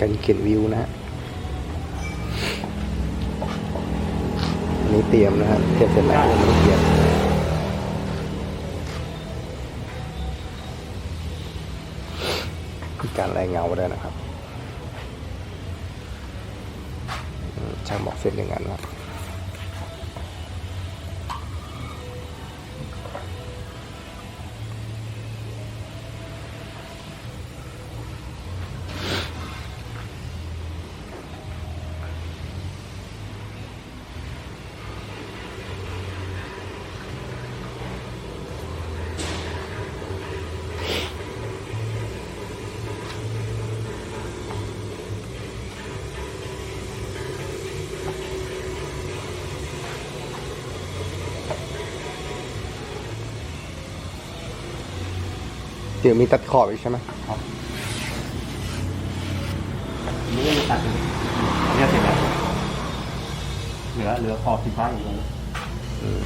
การเขียนวิวนะฮะนี้เตรียมนะฮะเตรียมเสร็จแล้วมันเตรียมการไล่เงาด้วยนะครับช่างบอกเสร็จอย่างนั้นนะ เดี๋ยวมีตัดขอบอีกใช่ไหมนี่ก็มีตัดอยู่เนี่ยเสร็จแล้วเหลือเหลือขอบสีฟ้าอยู่ตรงนี้อืม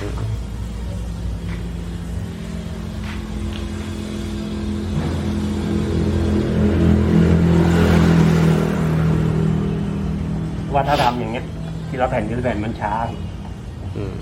ว่าถ้าทำอย่างเงี้ย ที่เราแผ่นที่แผ่นมันช้าอืม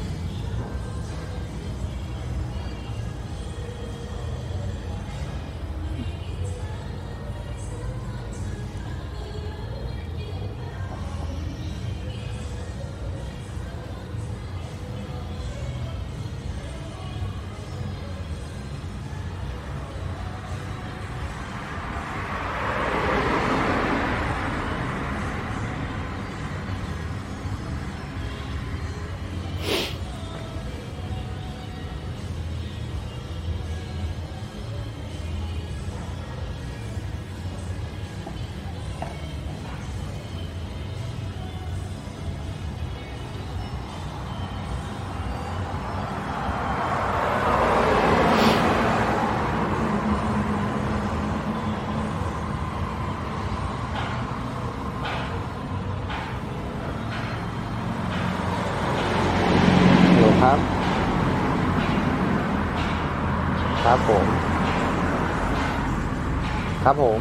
ครับผม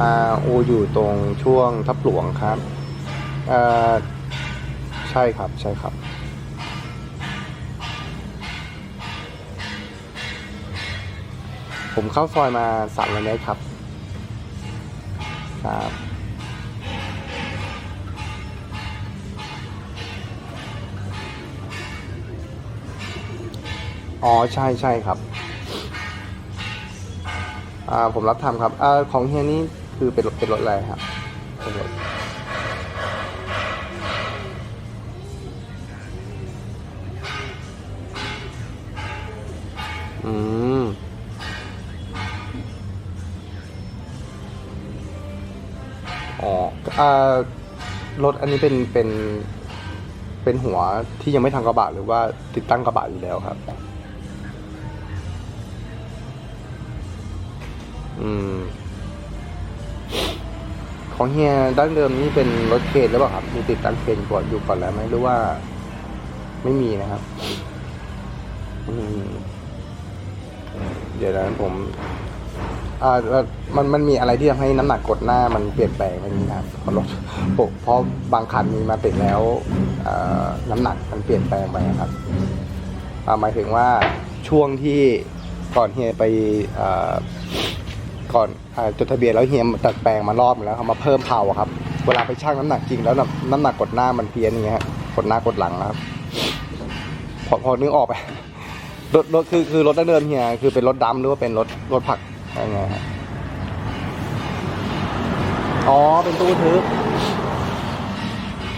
อ่าโอยู่ตรงช่วงทับหลวงครับ ใช่ครับใช่ครับ ผมเข้าซอยมาสามร้อยเมตรครับ ครับอ๋อใช่ใช่ครับ อ่าผมรับทำครับอ่าของเฮียนี่คือเป็นเป็นรถอะไรครับเป็นรถอืมอ๋ออ่ารถอันนี้เป็นเป็นเป็นหัวที่ยังไม่ทำกระบะหรือว่าติดตั้งกระบะอยู่แล้วครับ อืม ของเฮียดั้งเดิมนี่เป็นรถเคนหรือเปล่าครับ มีติดตั้งเคนก่อนอยู่ก่อนแล้วไหมหรือว่า ไม่มีนะครับ อืม เดี๋ยวนั้นผม อ่าแล้วมันมันมีอะไรที่ทำให้น้ำหนักกดหน้ามันเปลี่ยนแปลงไหมครับเพราะรถเพราะบางคันมีมาติดแล้วเอ่อน้ำหนักมันเปลี่ยนแปลงไปครับ อ่าหมายถึงว่าช่วงที่ก่อนเฮียไปเอ่อ ก่อนอจดทะเบียนแล้วเฮียตัดแปลงมารอบแล้วเขามาเพิ่มเผาครับ เวลาไปชั่งน้ำหนักจริงแล้วน้ำนำหนักกดหน้ามันเพี้ยนอย่างเงี้ยกดหน้ากดหลังนะครับ พอพอนึกออกไปรถรถคือคือรถดั้งเดิมเฮียคือเป็นรถดำหรือว่าเป็นรถรถผักอะไรไงฮะอ๋อเป็นตู้ทึบ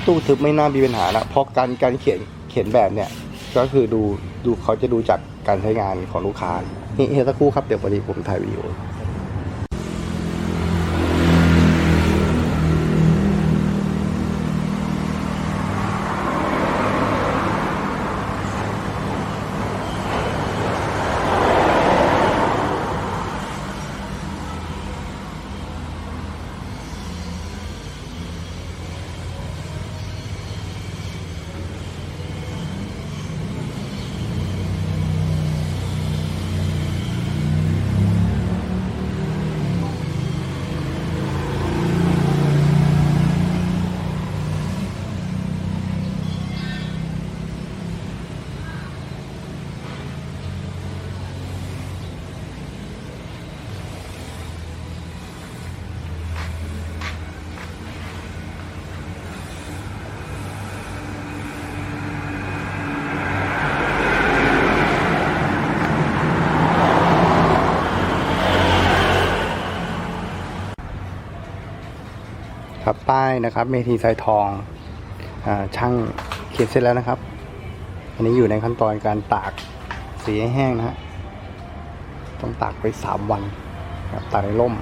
ตู้ทึบไม่น่ามีปัญหานะเพราะการการเขียนเขียนแบบเนี่ย ก็คือดูดูเขาจะดูจากการใช้งานของลูกค้านี่เฮียสักครู่ครับเดี๋ยวพอดีผมถ่ายวิดีโอ ครับป้ายนะครับ เมทีไซทองอช่างเขียนเสร็จแล้วนะครับ อันนี้อยู่ในขั้นตอนการตากสีให้แห้งนะฮะต้องตากไปสามวันครับตากในร่ม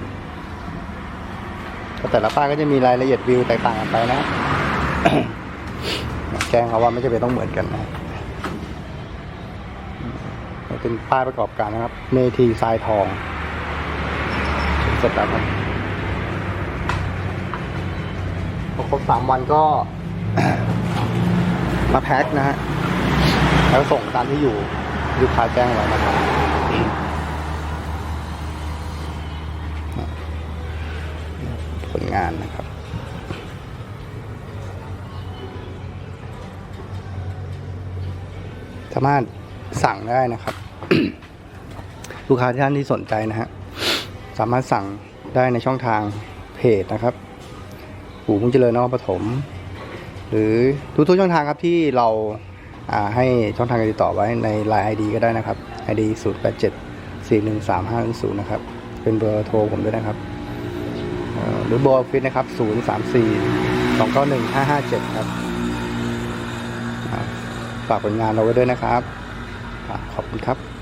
แต่ละป้ายก็จะมีรายละเอียดวิวแตกต่างกันไปนะแจ้งเขาว่าไม่จำเป็นต้องเหมือนกันนะเป็นป้ายประกอบการนะครับ เมทีทรายทองเสร็จแล้วครับ ครบสามวันก็ มาแพ็คนะฮะแล้วส่งตามที่อยู่ลูกค้าแจ้งไว้นะครับผลงานนะครับสามารถสั่งได้นะครับ ลูกค้าท่านที่สนใจนะฮะสามารถสั่งได้ในช่องทางเพจนะครับ หูมุ่งเจริญนครปฐมหรือทุกๆช่องทางครับที่เราให้ช่องทางการติดต่อไว้ใน Line ID ก็ได้นะครับ ID 0 8 7 4 1 3 5 0นะครับ เป็นเบอร์โทรผมด้วยนะครับ หรือเบอร์ออฟฟิศนะครับ 0 3 4 2 9 1 5 5 7 ครับอ่าฝากผลงานเราไว้ด้วยนะครับ ขอบคุณครับ